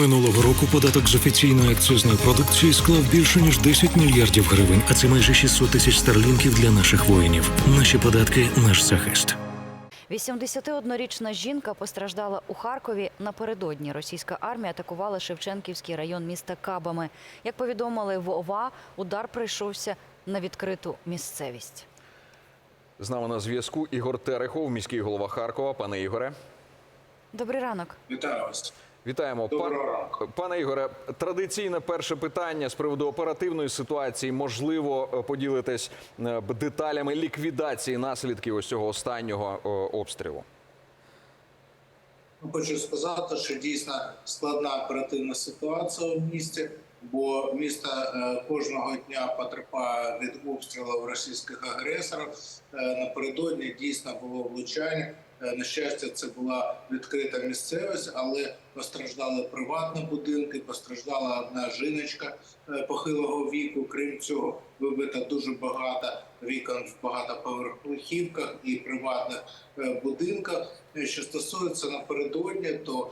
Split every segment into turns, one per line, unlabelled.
Минулого року податок з офіційної акцизної продукції склав більше ніж 10 мільярдів гривень, а це майже 600 тисяч старлінків для наших воїнів. Наші податки наш захист.
81-річна жінка постраждала у Харкові напередодні. Російська армія атакувала Шевченківський район міста Кабами. Як повідомили в ОВА, удар прийшовся на відкриту місцевість.
З нами на зв'язку Ігор Терехов, міський голова Харкова. Пане Ігоре,
Добрий ранок.
Вітаю вас.
Вітаємо.
Доброго ранку.
Пане Ігоре, традиційне перше питання з приводу оперативної ситуації. Можливо, е, поділитесь е, деталями ліквідації наслідків ось цього останнього е, обстрілу.
Ну, Хочу сказати, що дійсно складна оперативна ситуація в місті, бо місто кожного дня потерпає від обстрілів російських агресорів. Напередодні дійсно було влучання. Е, На щастя, це була відкрита місцевість, але постраждали приватні будинки, постраждала одна жіночка е, похилого віку. Крім цього, вибито дуже багато вікон в багатоповерхівках і приватних е, будинках. Що стосується напередодні, то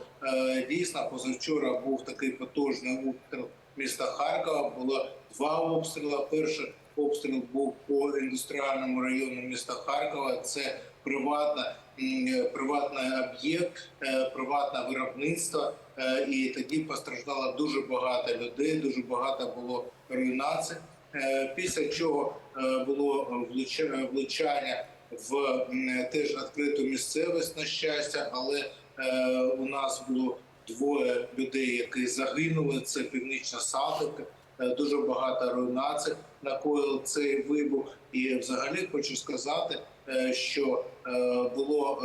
дійсно позавчора був такий потужний обстріл міста Харкова. Було два обстріли. Перший обстріл був по індустріальному району міста Харкова. Це приватна приватний об'єкт, е, приватне виробництво. Е, І тоді постраждало дуже багато людей, дуже багато було руйнацій. Е, Після чого було влучання в теж відкриту місцевість, на щастя, але у нас було двоє людей, які загинули. Це північна Салтівка. Е, Дуже багато руйнацій накоїв цей вибух. І взагалі хочу сказати, що е, було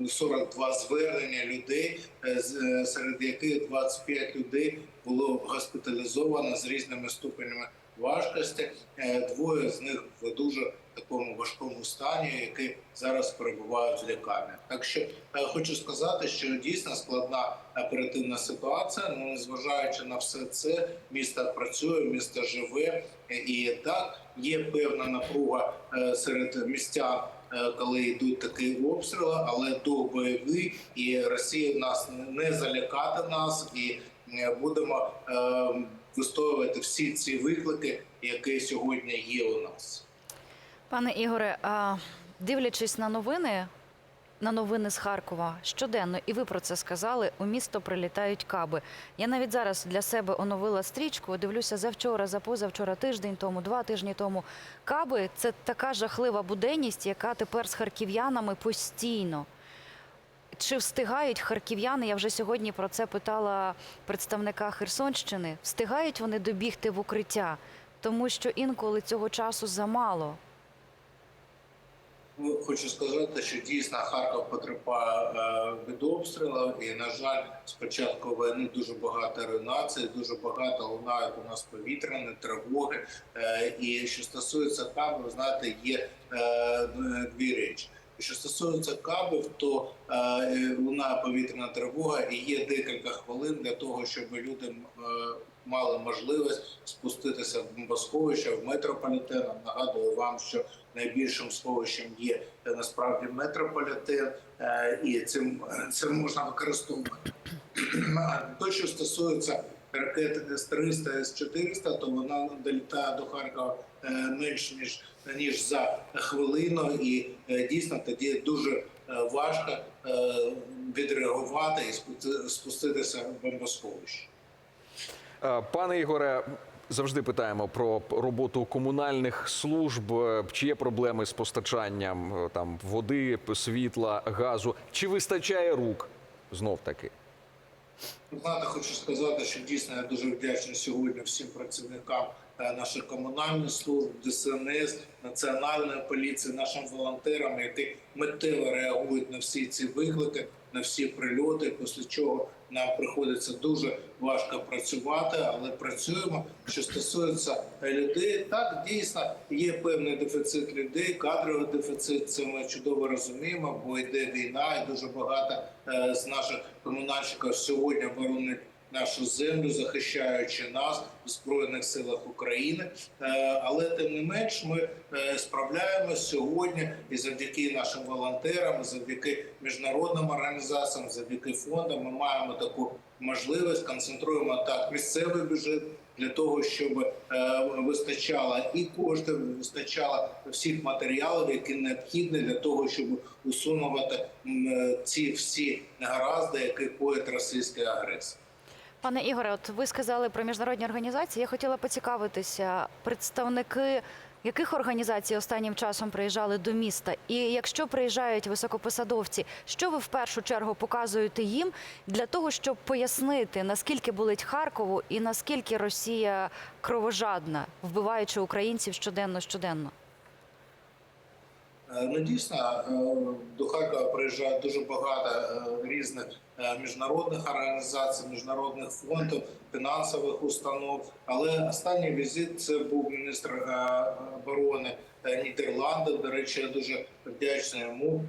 е, 42 звернення людей, е, з- е, серед яких 25 людей було госпіталізовано з різними ступенями важкості. Е, Двоє з них в дуже такому важкому стані, які зараз перебувають в лікарні. Так що е, хочу сказати, що дійсно складна оперативна ситуація. Ну незважаючи на все це, місто працює, місто живе, і так є певна напруга е, серед містян. е, Коли йдуть такі обстріли, але до бойовий і Росія нас не залякати нас, і будемо вистоювати всі ці виклики, які сьогодні є у нас.
Пане Ігоре, дивлячись на новини, на новини з Харкова щоденно, і ви про це сказали. У місто прилітають каби. Я навіть зараз для себе оновила стрічку. Дивлюся завчора, за позавчора, тиждень тому, два тижні тому. Каби це така жахлива буденність, яка тепер з харків'янами постійно. Чи встигають харків'яни? Я вже сьогодні про це питала представника Херсонщини. Встигають вони добігти в укриття, тому що інколи цього часу замало.
Ну, Хочу сказати, що дійсно Харків потерпає е, від обстрілу, і на жаль, з початку війни дуже багато руйнацій, дуже багато лунають у нас повітряні тривоги. Е, і що стосується ви знаєте, є е, дві речі. Що стосується кабів, то лунає повітряна тривога, і є декілька хвилин для того, щоб люди мали можливість спуститися в бомбосховище в метрополітен. Нагадую вам, що найбільшим сховищем є е, насправді метрополітен, е, і цим це можна використовувати. То, що стосується ракет С-300, С-400, то вона долітає до Харкова е, менш ніж ніж за хвилину, і дійсно тоді дуже важко відреагувати і спусти- спуститися в бомбосховище.
Пане Ігоре, завжди питаємо про роботу комунальних служб. Е, Чи є проблеми з постачанням е, там води, світла, газу? Чи вистачає рук знов таки?
Знаєте, хочу сказати, що дійсно я дуже вдячний сьогодні всім працівникам е, наших комунальних служб, ДСНС, національної поліції, нашим волонтерам, які миттєво реагують на всі ці виклики, на всі прильоти. Після чого нам приходиться дуже важко працювати, але працюємо. Що стосується людей, так дійсно є певний дефіцит людей, кадровий дефіцит. Це ми чудово розуміємо, бо йде війна, і дуже багато е, з наших комунальщиків сьогодні боронять нашу землю, захищаючи нас в збройних силах України. Е, Але тим не менш, ми е, справляємося сьогодні і завдяки нашим волонтерам, і завдяки міжнародним організаціям, завдяки фондам. Ми маємо таку можливість концентруємо так місцевий бюджет для того, щоб е, вистачало і коштів, вистачало всіх матеріалів, які необхідні для того, щоб усунувати ці всі негаразди, які коїть російський агресор.
Пане Ігоре, от ви сказали про міжнародні організації. Я хотіла поцікавитися, представники яких організацій останнім часом приїжджали до міста? І якщо приїжджають високопосадовці, що ви в першу чергу показуєте їм для того, щоб пояснити, наскільки болить Харкову і наскільки Росія кровожадна, вбиваючи українців щоденно щоденно?
Е, Ну дійсно е, до Харкова приїжджає дуже багато е, різних міжнародних організацій, міжнародних фондів, фінансових установ. Але останній візит це був міністр оборони Нідерландів. До речі, я дуже вдячний йому,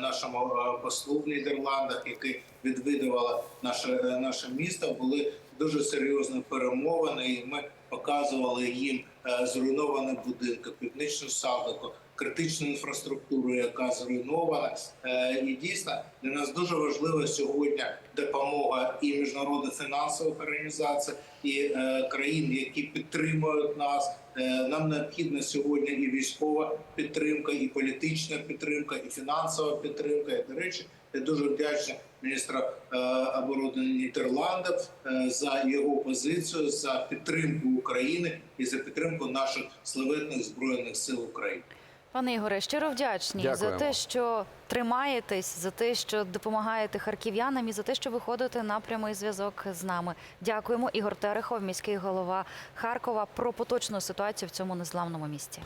нашому послу в Нідерландах, який відвідувала наше наше місто. Були дуже серйозні перемовини, і ми показували їм зруйновані будинки, північну садику, критичну інфраструктуру, яка зруйнована. Е, І дійсно для нас дуже важлива сьогодні допомога і міжнародних фінансових організацій, і е, країн, які підтримують нас. Е, Нам необхідна сьогодні і військова підтримка, і політична підтримка, і фінансова підтримка. І, до речі, я дуже вдячний міністра е, оборони Нідерландів за його позицію, за підтримку України і за підтримку наших славетних збройних сил України.
Пане Ігоре, щиро вдячні за те, що тримаєтесь, за те, що допомагаєте харків'янам і за те, що виходите на прямий зв'язок з нами. Дякуємо. Ігор Терехов, міський голова Харкова, про поточну ситуацію в цьому незламному місті.